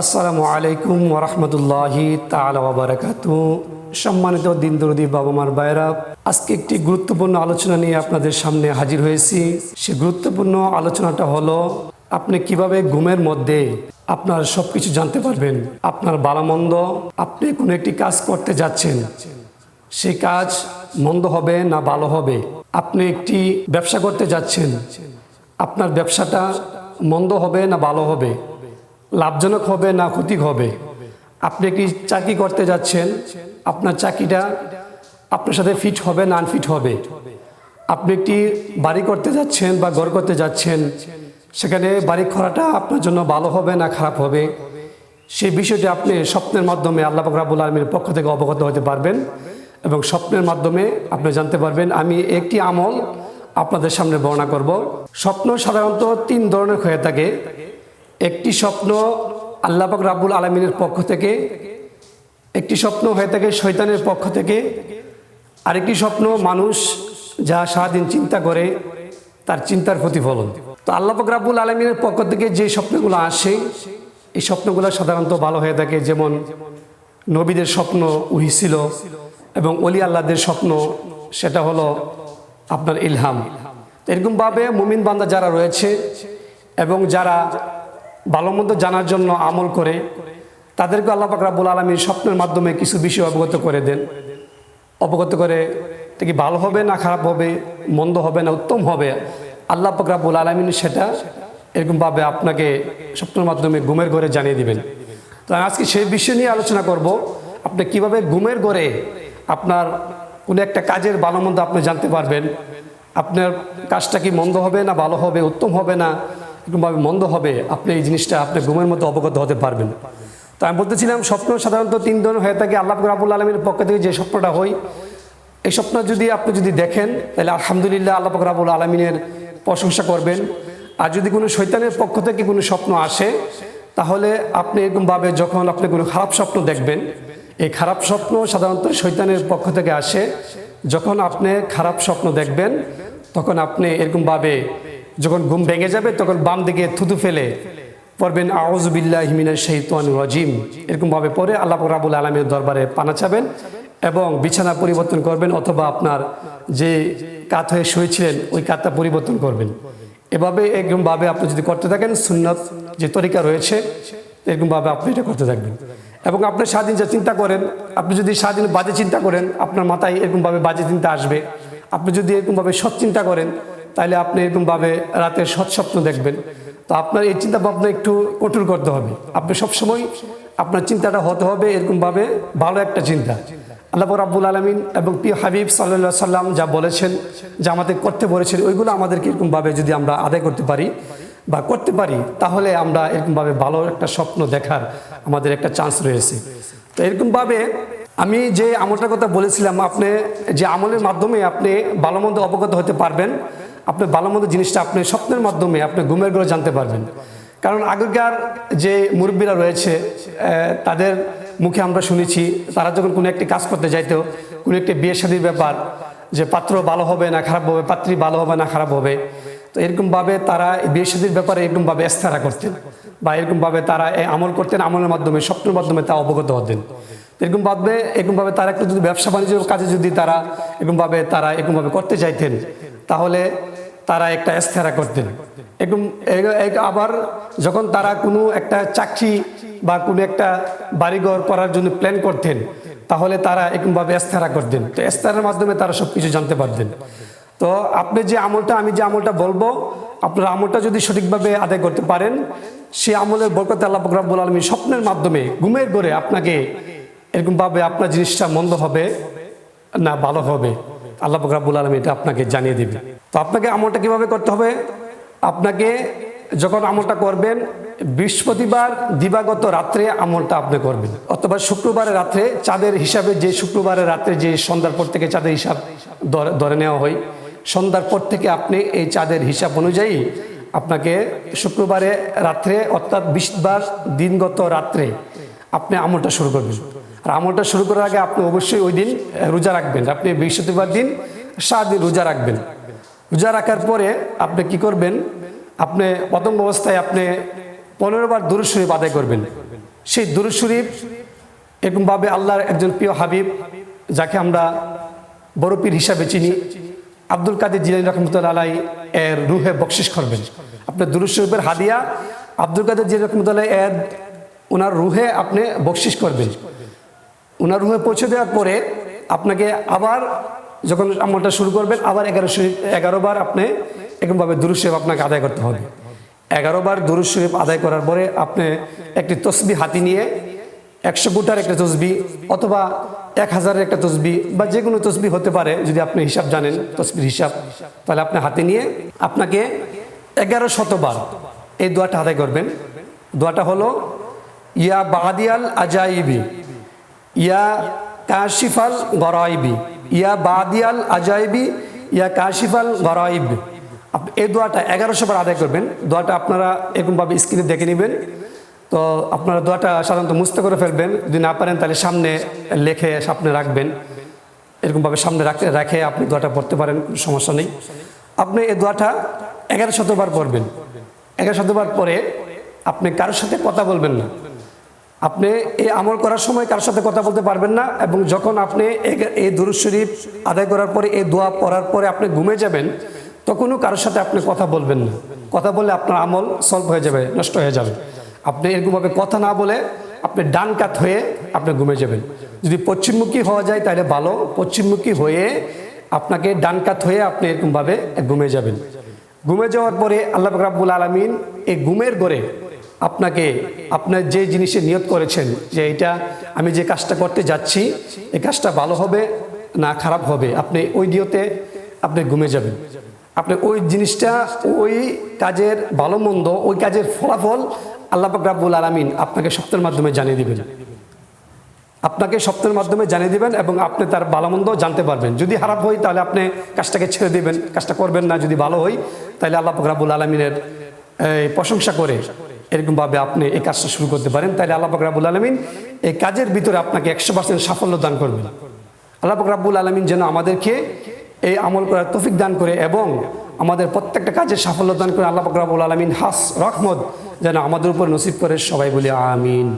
আসসালামু আলাইকুম ওরহমতুল্লাহি তালা বারাকাত সম্মানিত দিন দরদি বাবা মার বাইরা আজকে একটি গুরুত্বপূর্ণ আলোচনা নিয়ে আপনাদের সামনে হাজির হয়েছি। সে গুরুত্বপূর্ণ আলোচনাটা হলো, আপনি কীভাবে ঘুমের মধ্যে আপনার সব কিছু জানতে পারবেন? আপনার বালামন্দ, আপনি কোনো একটি কাজ করতে যাচ্ছেন সেই কাজ মন্দ হবে না ভালো হবে? আপনি একটি ব্যবসা করতে যাচ্ছেন, আপনার ব্যবসাটা মন্দ হবে না ভালো হবে? লাভজনক হবে না ক্ষতি হবে? আপনি একটি চাকরি করতে যাচ্ছেন? আপনার চাকরিটা আপনার সাথে ফিট হবে না আনফিট হবে? আপনি একটি বাড়ি করতে যাচ্ছেন বা ঘর করতে যাচ্ছেন? সেখানে বাড়ি খরাটা আপনার জন্য ভালো হবে না খারাপ হবে? সেই বিষয়টি আপনি স্বপ্নের মাধ্যমে আল্লাহ রাবুল আলমীর পক্ষ থেকে অবগত হতে পারবেন এবং স্বপ্নের মাধ্যমে আপনি জানতে পারবেন, আমি একটি আমল আপনাদের সামনে বর্ণনা করব। স্বপ্ন সাধারণত তিন ধরনের হয়ে থাকে। একটি স্বপ্ন আল্লাহ পাক রাব্বুল আলমিনের পক্ষ থেকে, একটি স্বপ্ন হয়ে থাকে শৈতানের পক্ষ থেকে, আরেকটি স্বপ্ন মানুষ যা সারাদিন চিন্তা করে, তার চিন্তার প্রতিফলন। তো আল্লাহ পাক রাব্বুল আলমিনের পক্ষ থেকে যে স্বপ্নগুলো আসে, এই স্বপ্নগুলো সাধারণত ভালো হয়ে থাকে। যেমন নবীদের স্বপ্ন উহিছিল এবং অলি আল্লাহদের স্বপ্ন, সেটা হলো আপনার ইলহাম। এরকমভাবে মুমিন বান্দা যারা রয়েছে এবং যারা ভালো মন্দ জানার জন্য আমল করে তাদেরকে আল্লাহ পাক রাব্বুল আলমীর স্বপ্নের মাধ্যমে কিছু বিষয় অবগত করে দেন। অবগত করে কি ভালো হবে না খারাপ হবে, মন্দ হবে না উত্তম হবে? আল্লাহ পাক রাব্বুল আলমিন সেটা এরকমভাবে আপনাকে স্বপ্নের মাধ্যমে ঘুমের ঘরে জানিয়ে দিবেন। তো আজকে সেই বিষয় নিয়ে আলোচনা করব, আপনি কীভাবে ঘুমের ঘরে আপনার কোনো একটা কাজের ভালো মন্দ আপনি জানতে পারবেন, আপনার কাজটা কি মন্দ হবে না ভালো হবে, উত্তম হবে না এরকমভাবে মন্দ হবে, আপনি এই জিনিসটা আপনি ঘুমের মধ্যে অবগত হতে পারবেন। তো আমি বলতেছিলাম, স্বপ্ন সাধারণত তিন ধরনের হয়ে থাকে। আল্লাহ রাবুল আলমীর পক্ষ থেকে যে স্বপ্নটা হয়, এই স্বপ্ন যদি আপনি যদি দেখেন, তাহলে আলহামদুলিল্লাহ আল্লাহ রাবুল আলমিনের প্রশংসা করবেন। আর যদি কোনো শৈতানের পক্ষ থেকে কোনো স্বপ্ন আসে, তাহলে আপনি এরকমভাবে যখন আপনি কোনো খারাপ স্বপ্ন দেখবেন, এই খারাপ স্বপ্ন সাধারণত শৈতানের পক্ষ থেকে আসে। যখন আপনি খারাপ স্বপ্ন দেখবেন, তখন আপনি এরকমভাবে যখন ঘুম ভেঙে যাবে, তখন বাম দিকে থুতু ফেলে পড়বেন আউজবিল্লাহ হিমিনের শহীদান রাজিম। এরকমভাবে পরে আল্লাহ রাবুল আলমের দরবারে পানা চাবেন এবং বিছানা পরিবর্তন করবেন অথবা আপনার যে কাত হয়ে শুয়েছিলেন, ওই কাতটা পরিবর্তন করবেন। এভাবে এরকমভাবে আপনি যদি করতে থাকেন, সুন্নত যে তরিকা রয়েছে, এরকমভাবে আপনি এটা করতে থাকবেন। এবং আপনি স্বাধীন যা চিন্তা করেন, আপনি যদি স্বাধীন বাজে চিন্তা করেন, আপনার মাথায় এরকমভাবে বাজে চিন্তা আসবে। আপনি যদি এরকমভাবে সৎ চিন্তা করেন তাহলে আপনি এরকমভাবে রাতে সৎ স্বপ্ন দেখবেন। তো আপনার এই চিন্তা ভাবনা একটু কঠোর করতে হবে। আপনি সবসময় আপনার চিন্তাটা হতে হবে এরকমভাবে ভালো একটা চিন্তা। আল্লাহ রাব্বুল আলমিন এবং পি হাবিব সাল্লা সাল্লাম যা বলেছেন, যা আমাদের করতে বলেছেন, ওইগুলো আমাদেরকে এরকমভাবে যদি আমরা আদায় করতে পারি বা করতে পারি, তাহলে আমরা এরকমভাবে ভালো একটা স্বপ্ন দেখার আমাদের একটা চান্স রয়েছে। তো এরকমভাবে আমি যে আমলটার কথা বলেছিলাম, আপনি যে আমলের মাধ্যমে আপনি ভালো মন্দ অবগত হতে পারবেন আপনি ভালো মন্দ জিনিসটা আপনি স্বপ্নের মাধ্যমে আপনি ঘুমের ঘরে জানতে পারবেন। কারণ আগেকার যে মুরব্বীরা রয়েছে তাদের মুখে আমরা শুনেছি, তারা যখন কোনো একটি কাজ করতে যাইতো, কোনো একটি বিয়ে শাদির ব্যাপার, যে পাত্র ভালো হবে না, খারাপ হবে, পাত্রী ভালো হবে না, খারাপ হবে, তো এরকমভাবে তারা বিয়ে শাদির ব্যাপারে এরকমভাবে এস্তারা করতেন বা এরকমভাবে তারা আমল করতেন, আমলের মাধ্যমে, স্বপ্নের মাধ্যমে তা অবগত হতেন। এরকমভাবে এরকমভাবে তারা একটু যদি ব্যবসা বাণিজ্যের কাজে যদি তারা এরকমভাবে তারা এরকমভাবে করতে চাইতেন তাহলে তারা একটা এস্তেরা করতেন। এরকম আবার যখন তারা কোনো একটা চাকরি বা কোনো একটা বাড়িঘর করার জন্য প্ল্যান করতেন, তাহলে তারা এরকমভাবে এস্তেরা করতেন। তো এস্তেরার মাধ্যমে তারা সব কিছু জানতে পারতেন। তো আপনি যে আমলটা, আমি যে আমলটা বলব, আপনার আমলটা যদি সঠিকভাবে আদায় করতে পারেন, সে আমলের বরকতে আল্লাহ রাব্বুল আলমী স্বপ্নের মাধ্যমে ঘুমের করে আপনাকে এরকমভাবে আপনার জিনিসটা মন্দ হবে না ভালো হবে। আল্লাহ রাব্বুল আলমী এটা আপনাকে জানিয়ে দেবে। তো আপনাকে আমলটা কীভাবে করতে হবে? আপনাকে যখন আমলটা করবেন, বৃহস্পতিবার দিবাগত রাত্রে আমলটা আপনি করবেন। অথবা শুক্রবারের রাত্রে চাঁদের হিসাবে যে শুক্রবারের রাত্রে যে সন্ধ্যার পর থেকে চাঁদের হিসাব ধরে নেওয়া হয়, সন্ধ্যার পর থেকে আপনি এই চাঁদের হিসাব অনুযায়ী আপনাকে শুক্রবারে রাত্রে অর্থাৎ বিশবার দিনগত রাত্রে আপনি আমলটা শুরু করবেন। আর আমলটা শুরু করার আগে আপনি অবশ্যই ওই দিন রোজা রাখবেন। আপনি বৃহস্পতিবার দিন সাত দিন রোজা রাখবেন। রোজা রাখার পরে আপনি কি করবেন? আপনি প্রথম অবস্থায় আপনি পনেরো বার দূর শরীফ আদায় করবেন। সেই দুরুদ শরীফ এরকমভাবে আল্লাহর একজন প্রিয় হাবিব, যাকে আমরা বড় পীর হিসাবে চিনি, আব্দুল কাদের জিলানি রহমতুল্লাহ আলাই এর রুহে বকশিস করবেন। আপনার দুরুদ শরীফের হাদিয়া, আব্দুল কাদের জিলানি রহমতুল্লাহ এর ওনার রুহে আপনি বকশিস করবেন। ওনার রুহে পৌঁছে দেওয়ার পরে আপনাকে আবার যখন আমলটা শুরু করবেন, আবার এগারো এগারো বার আপনি এরকমভাবে দুরুদ শরীফ আপনাকে আদায় করতে হবে। এগারো বার দুরুদ শরীফ আদায় করার পরে আপনি একটি তসবি হাতি নিয়ে একশো গুটার একটা তসবি অথবা এক হাজারের একটা তসবি বা যে কোনো তসবি হতে পারে, যদি আপনি হিসাব জানেন তসবির হিসাব, তাহলে আপনি হাতে নিয়ে আপনাকে এগারো শতবার এই দোয়াটা আদায় করবেন। দোয়াটা হলো, ইয়া বাদিয়াল আজাইবি। ইয়া কাশিফাল গরাইবি, ইয়া বাদিয়াল আজাইবি, ইয়া কাশিফাল গরাইব। এই দোয়াটা এগারোশো বার আদায় করবেন। দোয়াটা আপনারা এরকমভাবে স্ক্রিনে দেখে নেবেন। তো আপনারা দোয়াটা সাধারণত মুস্ত করে ফেলবেন। যদি না পারেন তাহলে সামনে লেখে সামনে রাখবেন। এরকমভাবে সামনে রাখতে রাখে আপনি দোয়াটা পড়তে পারেন, কোনো সমস্যা নেই। আপনি এই দোয়াটা এগারো শতবার পড়বেন। এগারো শতবার পরে আপনি কারোর সাথে কথা বলবেন না। আপনি এই আমল করার সময় কারোর সাথে কথা বলতে পারবেন না এবং যখন আপনি এই দুরুদ শরীফ আদায় করার পরে, এই দোয়া পড়ার পরে আপনি ঘুমে যাবেন, তখনও কারোর সাথে আপনি কথা বলবেন না। কথা বললে আপনার আমল সলভ হয়ে যাবে, নষ্ট হয়ে যাবে। আপনি এরকমভাবে কথা না বলে আপনি ডান কাত হয়ে আপনি ঘুমে যাবেন। যদি পশ্চিমমুখী হওয়া যায় তাহলে ভালো, পশ্চিমমুখী হয়ে আপনাকে ডান কাত হয়ে আপনি এরকমভাবে ঘুমে যাবেন। ঘুমে যাওয়ার পরে আল্লাহ রাব্বুল আলমিন এই ঘুমের গড়ে আপনাকে আপনার যে জিনিসে নিয়ত করেছেন, যে এটা আমি যে কাজটা করতে যাচ্ছি, এই কাজটা ভালো হবে, না খারাপ হবে, আপনি ওই নিয়তে আপনি ঘুমে যাবেন। আপনি ওই জিনিসটা, ওই কাজের ভালো মন্দ, ওই কাজের ফলাফল আল্লাহ রাব্বুল আলমিন আপনাকে সপ্তাহের মাধ্যমে জানিয়ে দেবেন। আপনাকে সপ্তাহের মাধ্যমে জানিয়ে দেবেন এবং আপনি তার ভালো মন্দ জানতে পারবেন। যদি খারাপ হয়, তাহলে আপনি কাজটাকে ছেড়ে দিবেন, কাজটা করবেন না। যদি ভালো হয়, তাহলে আল্লাহ পাক রাব্বুল আলমিনের প্রশংসা করে এরকমভাবে আপনি এই কাজটা শুরু করতে পারেন। তাহলে আল্লাহ পাক রাব্বুল আলমিন এই কাজের ভিতরে আপনাকে একশো পার্সেন্ট সাফল্য দান করবেন। আল্লাহ পাক রাব্বুল আলমিন যেন আমাদেরকে এই আমল করার তৌফিক দান করে এবং আমাদের প্রত্যেকটা কাজে সাফল্য দান করে আল্লাহ পাক রাব্বুল আলমিন হাস রহমত যেন আমাদের উপর নসিব করে সবাই বলি আমিন।